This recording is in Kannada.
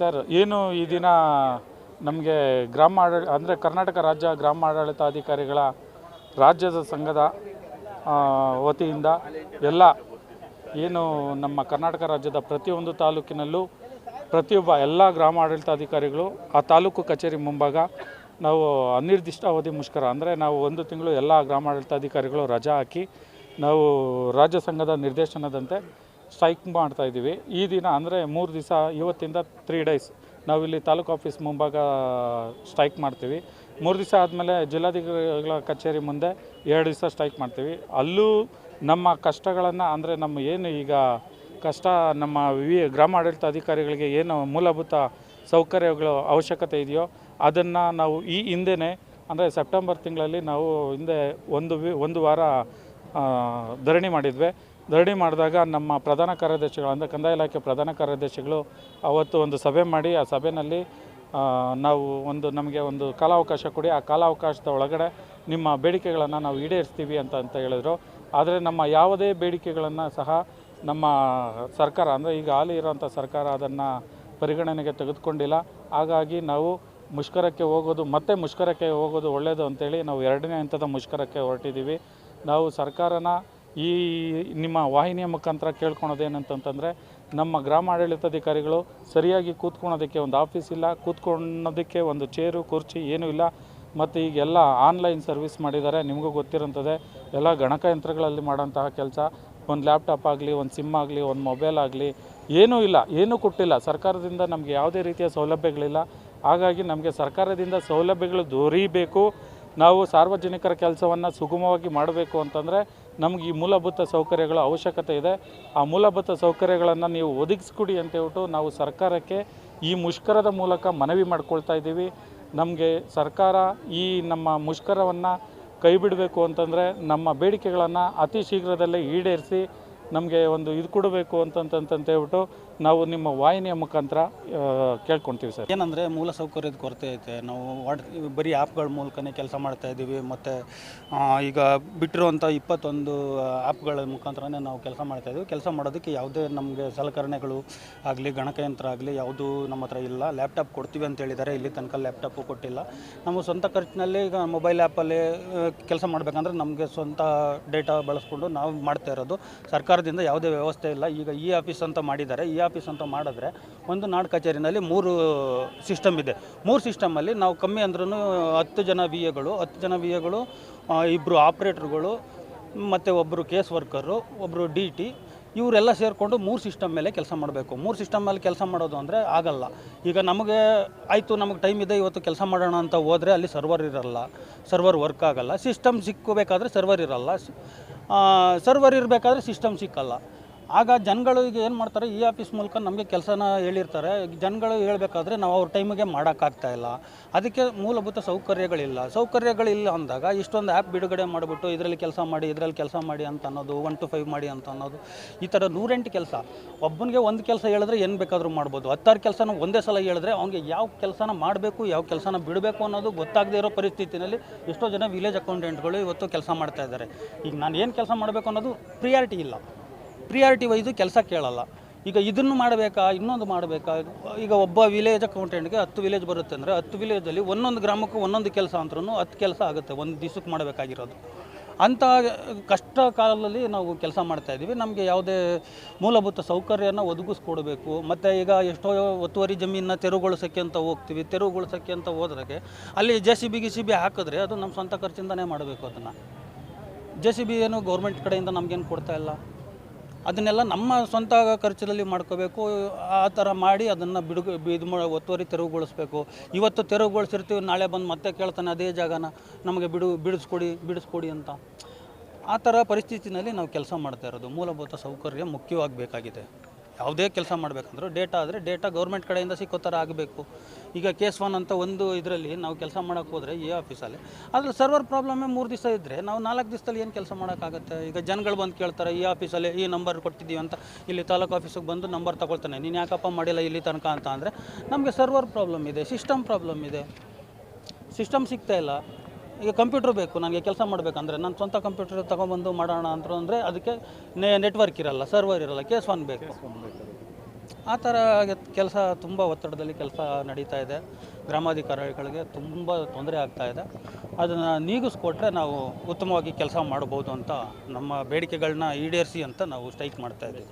ಸರ್, ಏನು ಈ ದಿನ ನಮಗೆ ಗ್ರಾಮ ಆಡಳಿ, ಅಂದರೆ ಕರ್ನಾಟಕ ರಾಜ್ಯ ಗ್ರಾಮ ಆಡಳಿತಾಧಿಕಾರಿಗಳ ರಾಜ್ಯದ ಸಂಘದ ವತಿಯಿಂದ ಎಲ್ಲ ಏನು ನಮ್ಮ ಕರ್ನಾಟಕ ರಾಜ್ಯದ ಪ್ರತಿಯೊಂದು ತಾಲೂಕಿನಲ್ಲೂ ಪ್ರತಿಯೊಬ್ಬ ಎಲ್ಲ ಗ್ರಾಮ ಆಡಳಿತಾಧಿಕಾರಿಗಳು ಆ ತಾಲೂಕು ಕಚೇರಿ ಮುಂಭಾಗ ನಾವು ಅನಿರ್ದಿಷ್ಟ ಅವಧಿ ಮುಷ್ಕರ, ಅಂದರೆ ನಾವು ಒಂದು ತಿಂಗಳು ಎಲ್ಲ ಗ್ರಾಮ ಆಡಳಿತಾಧಿಕಾರಿಗಳು ರಜಾ ಹಾಕಿ ನಾವು ರಾಜ್ಯ ಸಂಘದ ನಿರ್ದೇಶನದಂತೆ ಸ್ಟ್ರೈಕ್ ಮಾಡ್ತಾ ಇದ್ದೀವಿ. ಈ ದಿನ ಅಂದರೆ ಮೂರು ದಿವಸ, ಇವತ್ತಿಂದ ತ್ರೀ ಡೇಸ್ ನಾವಿಲ್ಲಿ ತಾಲೂಕು ಆಫೀಸ್ ಮುಂಭಾಗ ಸ್ಟ್ರೈಕ್ ಮಾಡ್ತೀವಿ. ಮೂರು ದಿವಸ ಆದಮೇಲೆ ಜಿಲ್ಲಾಧಿಕಾರಿಗಳ ಕಚೇರಿ ಮುಂದೆ ಎರಡು ದಿವಸ ಸ್ಟ್ರೈಕ್ ಮಾಡ್ತೀವಿ. ಅಲ್ಲೂ ನಮ್ಮ ಕಷ್ಟಗಳನ್ನು ಅಂದರೆ ನಮ್ಮ ಏನು ಈಗ ಕಷ್ಟ, ನಮ್ಮ ವಿ ಗ್ರಾಮ ಆಡಳಿತ ಅಧಿಕಾರಿಗಳಿಗೆ ಏನು ಮೂಲಭೂತ ಸೌಕರ್ಯಗಳು, ಅವಶ್ಯಕತೆ ಇದೆಯೋ ಅದನ್ನು ನಾವು ಈ ಹಿಂದೆನೇ ಅಂದರೆ ಸೆಪ್ಟೆಂಬರ್ ತಿಂಗಳಲ್ಲಿ ನಾವು ಹಿಂದೆ ಒಂದು ಒಂದು ವಾರ ಧರಣಿ ಮಾಡಿದ್ವಿ. ಧರಣಿ ಮಾಡಿದಾಗ ನಮ್ಮ ಪ್ರಧಾನ ಕಾರ್ಯದರ್ಶಿಗಳು, ಅಂದರೆ ಕಂದಾಯ ಇಲಾಖೆ ಪ್ರಧಾನ ಕಾರ್ಯದರ್ಶಿಗಳು ಅವತ್ತು ಒಂದು ಸಭೆ ಮಾಡಿ, ಆ ಸಭೆಯಲ್ಲಿ ನಾವು ಒಂದು ನಮಗೆ ಒಂದು ಕಾಲಾವಕಾಶ ಕೊಡಿ, ಆ ಕಾಲಾವಕಾಶದ ಒಳಗಡೆ ನಿಮ್ಮ ಬೇಡಿಕೆಗಳನ್ನು ನಾವು ಈಡೇರಿಸ್ತೀವಿ ಅಂತ ಅಂತ ಹೇಳಿದರು. ಆದರೆ ನಮ್ಮ ಯಾವುದೇ ಬೇಡಿಕೆಗಳನ್ನು ಸಹ ನಮ್ಮ ಸರ್ಕಾರ, ಅಂದರೆ ಈಗ ಹಾಲಿ ಇರೋಂಥ ಸರ್ಕಾರ ಅದನ್ನು ಪರಿಗಣನೆಗೆ ತೆಗೆದುಕೊಂಡಿಲ್ಲ. ಹಾಗಾಗಿ ನಾವು ಮುಷ್ಕರಕ್ಕೆ ಹೋಗೋದು, ಮತ್ತೆ ಮುಷ್ಕರಕ್ಕೆ ಹೋಗೋದು ಒಳ್ಳೆಯದು ಅಂತೇಳಿ ನಾವು ಎರಡನೇ ಹಂತದ ಮುಷ್ಕರಕ್ಕೆ ಹೊರಟಿದ್ದೀವಿ. ನಾವು ಸರ್ಕಾರನ ಈ ನಿಮ್ಮ ವಾಹಿನಿಯ ಮುಖಾಂತರ ಕೇಳ್ಕೊಳೋದೇನಂತಂತಂದರೆ ನಮ್ಮ ಗ್ರಾಮ ಆಡಳಿತಾಧಿಕಾರಿಗಳು ಸರಿಯಾಗಿ ಕೂತ್ಕೊಳೋದಕ್ಕೆ ಒಂದು ಆಫೀಸ್ ಇಲ್ಲ, ಕೂತ್ಕೊಳ್ಳೋದಕ್ಕೆ ಒಂದು ಚೇರು, ಕುರ್ಚಿ ಏನೂ ಇಲ್ಲ. ಮತ್ತು ಈಗೆಲ್ಲ ಆನ್ಲೈನ್ ಸರ್ವಿಸ್ ಮಾಡಿದ್ದಾರೆ, ನಿಮಗೂ ಗೊತ್ತಿರೋಂಥದ್ದೇ. ಎಲ್ಲ ಗಣಕಯಂತ್ರಗಳಲ್ಲಿ ಮಾಡೋಂತಹ ಕೆಲಸ. ಒಂದು ಲ್ಯಾಪ್ಟಾಪ್ ಆಗಲಿ, ಒಂದು ಸಿಮ್ ಆಗಲಿ, ಒಂದು ಮೊಬೈಲ್ ಆಗಲಿ, ಏನೂ ಇಲ್ಲ, ಏನೂ ಕೊಟ್ಟಿಲ್ಲ. ಸರ್ಕಾರದಿಂದ ನಮಗೆ ಯಾವುದೇ ರೀತಿಯ ಸೌಲಭ್ಯಗಳಿಲ್ಲ. ಹಾಗಾಗಿ ನಮಗೆ ಸರ್ಕಾರದಿಂದ ಸೌಲಭ್ಯಗಳು ದೊರೀಬೇಕು. ನಾವು ಸಾರ್ವಜನಿಕರ ಕೆಲಸವನ್ನು ಸುಗಮವಾಗಿ ಮಾಡಬೇಕು ಅಂತಂದರೆ ನಮಗೆ ಈ ಮೂಲಭೂತ ಸೌಕರ್ಯಗಳ ಅವಶ್ಯಕತೆ ಇದೆ. ಆ ಮೂಲಭೂತ ಸೌಕರ್ಯಗಳನ್ನು ನೀವು ಒದಗಿಸ್ಕೊಡಿ ಅಂತ ಹೇಳ್ಬಿಟ್ಟು ನಾವು ಸರ್ಕಾರಕ್ಕೆ ಈ ಮುಷ್ಕರದ ಮೂಲಕ ಮನವಿ ಮಾಡ್ಕೊಳ್ತಾ ಇದ್ದೀವಿ. ನಮಗೆ ಸರ್ಕಾರ ಈ ನಮ್ಮ ಮುಷ್ಕರವನ್ನು ಕೈಬಿಡಬೇಕು ಅಂತಂದರೆ ನಮ್ಮ ಬೇಡಿಕೆಗಳನ್ನು ಅತಿ ಶೀಘ್ರದಲ್ಲೇ ಈಡೇರಿಸಿ ನಮಗೆ ಒಂದು ಇದು ಕೊಡಬೇಕು ಅಂತಂತಂತ ಹೇಳ್ಬಿಟ್ಟು ನಾವು ನಿಮ್ಮ ವಾಹಿನಿಯ ಮುಖಾಂತರ ಕೇಳ್ಕೊಳ್ತೀವಿ ಸರ್. ಏನಂದರೆ ಮೂಲ ಸೌಕರ್ಯದ ಕೊರತೆ ಐತೆ. ನಾವು ವಾಟ್ ಬರೀ ಆ್ಯಪ್ಗಳ ಮೂಲಕನೇ ಕೆಲಸ ಮಾಡ್ತಾ ಇದ್ದೀವಿ ಮತ್ತು ಈಗ ಬಿಟ್ಟಿರುವಂಥ ಇಪ್ಪತ್ತೊಂದು ಆ್ಯಪ್ಗಳ ಮುಖಾಂತರನೇ ನಾವು ಕೆಲಸ ಮಾಡ್ತಾ ಇದ್ದೀವಿ ಕೆಲಸ ಮಾಡೋದಕ್ಕೆ ಯಾವುದೇ ನಮಗೆ ಸಲಕರಣೆಗಳು ಆಗಲಿ, ಗಣಕಯಂತ್ರ ಆಗಲಿ ಯಾವುದೂ ನಮ್ಮ ಹತ್ರ ಇಲ್ಲ. ಲ್ಯಾಪ್ಟಾಪ್ ಕೊಡ್ತೀವಿ ಅಂತ ಹೇಳಿದ್ದಾರೆ. ಇಲ್ಲಿ ತನಕ ಲ್ಯಾಪ್ಟಾಪು ಕೊಟ್ಟಿಲ್ಲ. ನಮ್ಮ ಸ್ವಂತ ಖರ್ಚಿನಲ್ಲಿ ಈಗ ಮೊಬೈಲ್ ಆ್ಯಪಲ್ಲಿ ಕೆಲಸ ಮಾಡಬೇಕಂದ್ರೆ ನಮಗೆ ಸ್ವಂತ ಡೇಟಾ ಬಳಸ್ಕೊಂಡು ನಾವು ಮಾಡ್ತಾ ಇರೋದು ಸರ್ಕಾರದಿಂದ ಯಾವುದೇ ವ್ಯವಸ್ಥೆ ಇಲ್ಲ. ಈಗ ಇ ಆಫೀಸ್ ಅಂತ ಮಾಡಿದ್ದಾರೆ. ಇ ಆಫೀಸ್ ಅಂತ ಮಾಡಿದ್ರೆ ಒಂದು ನಾಡು ಕಚೇರಿನಲ್ಲಿ ಮೂರು ಸಿಸ್ಟಮ್ ಇದೆ. ಮೂರು ಸಿಸ್ಟಮಲ್ಲಿ ನಾವು ಕಮ್ಮಿ ಅಂದ್ರೂ ಹತ್ತು ಜನ ವಿ ಎಗಳು ಹತ್ತು ಜನ ವಿ ಎಗಳು ಇಬ್ಬರು ಆಪ್ರೇಟ್ರುಗಳು, ಮತ್ತು ಒಬ್ಬರು ಕೇಸ್ ವರ್ಕರು ಒಬ್ಬರು ಡಿ ಟಿ ಇವರೆಲ್ಲ ಸೇರಿಕೊಂಡು ಮೂರು ಸಿಸ್ಟಮ್ ಮೇಲೆ ಕೆಲಸ ಮಾಡಬೇಕು. ಮೂರು ಸಿಸ್ಟಮ್ ಮೇಲೆ ಕೆಲಸ ಮಾಡೋದು ಅಂದರೆ ಆಗಲ್ಲ. ಈಗ ನಮಗೆ ಆಯಿತು, ನಮಗೆ ಟೈಮ್ ಇದೆ, ಇವತ್ತು ಕೆಲಸ ಮಾಡೋಣ ಅಂತ ಹೋದರೆ ಅಲ್ಲಿ ಸರ್ವರ್ ಇರಲ್ಲ. ಸರ್ವರ್ ವರ್ಕ್ ಆಗಲ್ಲ. ಸಿಸ್ಟಮ್ ಸಿಕ್ಕಬೇಕಾದ್ರೆ ಸರ್ವರ್ ಇರಲ್ಲ. ಸರ್ವರ್ ಇರಬೇಕಾದ್ರೆ ಸಿಸ್ಟಮ್ ಸಿಕ್ಕಲ್ಲ. ಆಗ ಜನಗಳು ಈಗ ಏನು ಮಾಡ್ತಾರೆ, ಈ ಆಫೀಸ್ ಮೂಲಕ ನಮಗೆ ಕೆಲಸನ ಹೇಳಿರ್ತಾರೆ. ಜನಗಳು ಹೇಳಬೇಕಾದ್ರೆ ನಾವು ಅವ್ರ ಟೈಮಿಗೆ ಮಾಡೋಕ್ಕಾಗ್ತಾ ಇಲ್ಲ. ಅದಕ್ಕೆ ಮೂಲಭೂತ ಸೌಕರ್ಯಗಳಿಲ್ಲ. ಸೌಕರ್ಯಗಳಿಲ್ಲ ಅಂದಾಗ ಇಷ್ಟೊಂದು ಆ್ಯಪ್ ಬಿಡುಗಡೆ ಮಾಡಿಬಿಟ್ಟು ಇದರಲ್ಲಿ ಕೆಲಸ ಮಾಡಿ, ಇದರಲ್ಲಿ ಕೆಲಸ ಮಾಡಿ ಅಂತ ಅನ್ನೋದು ಒನ್ ಟು ಫೈವ್ ಮಾಡಿ ಅಂತ ಅನ್ನೋದು, ಈ ಥರ ನೂರೆಂಟು ಕೆಲಸ. ಒಬ್ಬನಿಗೆ ಒಂದು ಕೆಲಸ ಹೇಳಿದ್ರೆ ಏನು ಬೇಕಾದರೂ ಮಾಡ್ಬೋದು. ಹತ್ತಾರು ಕೆಲಸನ ಒಂದೇ ಸಲ ಹೇಳಿದ್ರೆ ಅವ್ನಿಗೆ ಯಾವ ಕೆಲಸನ ಮಾಡಬೇಕು, ಯಾವ ಕೆಲಸನ ಬಿಡಬೇಕು ಅನ್ನೋದು ಗೊತ್ತಾಗದೇ ಇರೋ ಪರಿಸ್ಥಿತಿನಲ್ಲಿ ಎಷ್ಟೋ ಜನ ವಿಲೇಜ್ ಅಕೌಂಟೆಂಟ್ಗಳು ಇವತ್ತು ಕೆಲಸ ಮಾಡ್ತಾ ಇದ್ದಾರೆ. ಈಗ ನಾನು ಏನು ಕೆಲಸ ಮಾಡಬೇಕು ಅನ್ನೋದು ಪ್ರಿಯಾರಿಟಿ ಇಲ್ಲ. ಪ್ರಿಯಾರಿಟಿ ವೈಸು ಕೆಲಸ ಕೇಳಲ್ಲ. ಈಗ ಇದನ್ನು ಮಾಡಬೇಕಾ, ಇನ್ನೊಂದು ಮಾಡಬೇಕಾ? ಈಗ ಒಬ್ಬ ವಿಲೇಜ್ ಅಕೌಂಟೆಂಟ್ಗೆ ಹತ್ತು ವಿಲೇಜ್ ಬರುತ್ತೆ ಅಂದರೆ ಹತ್ತು ವಿಲೇಜಲ್ಲಿ ಒಂದೊಂದು ಗ್ರಾಮಕ್ಕೂ ಒಂದೊಂದು ಕೆಲಸ ಅಂತರೂ ಹತ್ತು ಕೆಲಸ ಆಗುತ್ತೆ, ಒಂದು ದಿವಸಕ್ಕೆ ಮಾಡಬೇಕಾಗಿರೋದು. ಅಂಥ ಕಷ್ಟ ಕಾಲದಲ್ಲಿ ನಾವು ಕೆಲಸ ಮಾಡ್ತಾ ಇದ್ದೀವಿ. ನಮಗೆ ಯಾವುದೇ ಮೂಲಭೂತ ಸೌಕರ್ಯನ ಒದಗಿಸ್ಕೊಡ್ಬೇಕು. ಮತ್ತು ಈಗ ಎಷ್ಟೋ ಒತ್ತುವರಿ ಜಮೀನನ್ನ ತೆರವುಗೊಳಿಸೋಕ್ಕೆ ಅಂತ ಹೋಗ್ತೀವಿ. ತೆರವುಗೊಳಿಸೋಕ್ಕೆ ಅಂತ ಹೋದ್ರಾಗೆ ಅಲ್ಲಿ ಜೆ ಸಿ ಬಿ, ಗಿ ಸಿ ಬಿ ಹಾಕಿದ್ರೆ ಅದು ನಮ್ಮ ಸ್ವಂತ ಖರ್ಚಿಂದನೇ ಮಾಡಬೇಕು ಅದನ್ನು. ಜೆ ಸಿ ಬಿ ಏನು ಗೌರ್ಮೆಂಟ್ ಕಡೆಯಿಂದ ನಮಗೇನು ಕೊಡ್ತಾ ಇಲ್ಲ. ಅದನ್ನೆಲ್ಲ ನಮ್ಮ ಸ್ವಂತ ಖರ್ಚಿನಲ್ಲಿ ಮಾಡ್ಕೋಬೇಕು. ಆ ಥರ ಮಾಡಿ ಅದನ್ನು ಬಿಡುಗು, ಇದು ಮಾ, ಒತ್ತುವರಿ ತೆರವುಗೊಳಿಸ್ಬೇಕು. ಇವತ್ತು ತೆರವುಗೊಳಿಸಿರ್ತೀವಿ, ನಾಳೆ ಬಂದು ಮತ್ತೆ ಕೇಳ್ತಾನೆ, ಅದೇ ಜಾಗನ ನಮಗೆ ಬಿಡು, ಬಿಡಿಸ್ಕೊಡಿ ಬಿಡಿಸ್ಕೊಡಿ ಅಂತ. ಆ ಥರ ಪರಿಸ್ಥಿತಿನಲ್ಲಿ ನಾವು ಕೆಲಸ ಮಾಡ್ತಾ ಇರೋದು. ಮೂಲಭೂತ ಸೌಕರ್ಯ ಮುಖ್ಯವಾಗಬೇಕಾಗಿದೆ. ಯಾವುದೇ ಕೆಲಸ ಮಾಡಬೇಕಂದ್ರೂ ಡೇಟಾ ಆದರೆ ಡೇಟಾ ಗೌರ್ಮೆಂಟ್ ಕಡೆಯಿಂದ ಸಿಕ್ಕೋ ಥರ ಆಗಬೇಕು. ಈಗ ಕೇಸ್ ಒನ್ ಅಂತ ಒಂದು ಇದರಲ್ಲಿ ನಾವು ಕೆಲಸ ಮಾಡೋಕ್ಕೆ ಹೋದರೆ ಈ ಆಫೀಸಲ್ಲಿ ಆದರೆ ಸರ್ವರ್ ಪ್ರಾಬ್ಲಮ್ಮೇ ಮೂರು ದಿವಸ ಇದ್ದರೆ ನಾವು ನಾಲ್ಕು ದಿವಸದಲ್ಲಿ ಏನು ಕೆಲಸ ಮಾಡೋಕ್ಕಾಗತ್ತೆ? ಈಗ ಜನಗಳು ಬಂದು ಕೇಳ್ತಾರೆ, ಈ ಆಫೀಸಲ್ಲಿ ಈ ನಂಬರ್ ಕೊಟ್ಟಿದ್ದೀವಿ ಅಂತ, ಇಲ್ಲಿ ತಾಲೂಕು ಆಫೀಸಿಗೆ ಬಂದು ನಂಬರ್ ತಗೊಳ್ತಾನೆ, ನೀನು ಯಾಕಪ್ಪ ಮಾಡಿಲ್ಲ ಇಲ್ಲಿ ತನಕ ಅಂತ ಅಂದರೆ ನಮಗೆ ಸರ್ವರ್ ಪ್ರಾಬ್ಲಮ್ ಇದೆ ಸಿಸ್ಟಮ್ ಪ್ರಾಬ್ಲಮ್ ಇದೆ. ಸಿಸ್ಟಮ್ ಸಿಗ್ತಾ ಇಲ್ಲ. ಈಗ ಕಂಪ್ಯೂಟ್ರ್ ಬೇಕು ನನಗೆ ಕೆಲಸ ಮಾಡಬೇಕಂದ್ರೆ ನಾನು ಸ್ವಂತ ಕಂಪ್ಯೂಟರ್ ತೊಗೊಂಬಂದು ಮಾಡೋಣ ಅಂತ ಅಂದರೆ ಅದಕ್ಕೆ ನೆಟ್ವರ್ಕ್ ಇರಲ್ಲ ಸರ್ವರ್ ಇರಲ್ಲ ಕೇಸ್ ಒನ್ ಬೇಕು. ಆ ಥರ ಕೆಲಸ ತುಂಬ ಒತ್ತಡದಲ್ಲಿ ಕೆಲಸ ನಡೀತಾ ಇದೆ. ಗ್ರಾಮಾಧಿಕಾರಿಗಳಿಗೆ ತುಂಬ ತೊಂದರೆ ಆಗ್ತಾ ಇದೆ. ಅದನ್ನು ನೀಗಿಸ್ಕೊಟ್ರೆ ನಾವು ಉತ್ತಮವಾಗಿ ಕೆಲಸ ಮಾಡ್ಬೋದು ಅಂತ ನಮ್ಮ ಬೇಡಿಕೆಗಳನ್ನ ಈಡೇರಿಸಿ ಅಂತ ನಾವು ಸ್ಟ್ರೈಕ್ ಮಾಡ್ತಾ ಇದ್ದೀವಿ.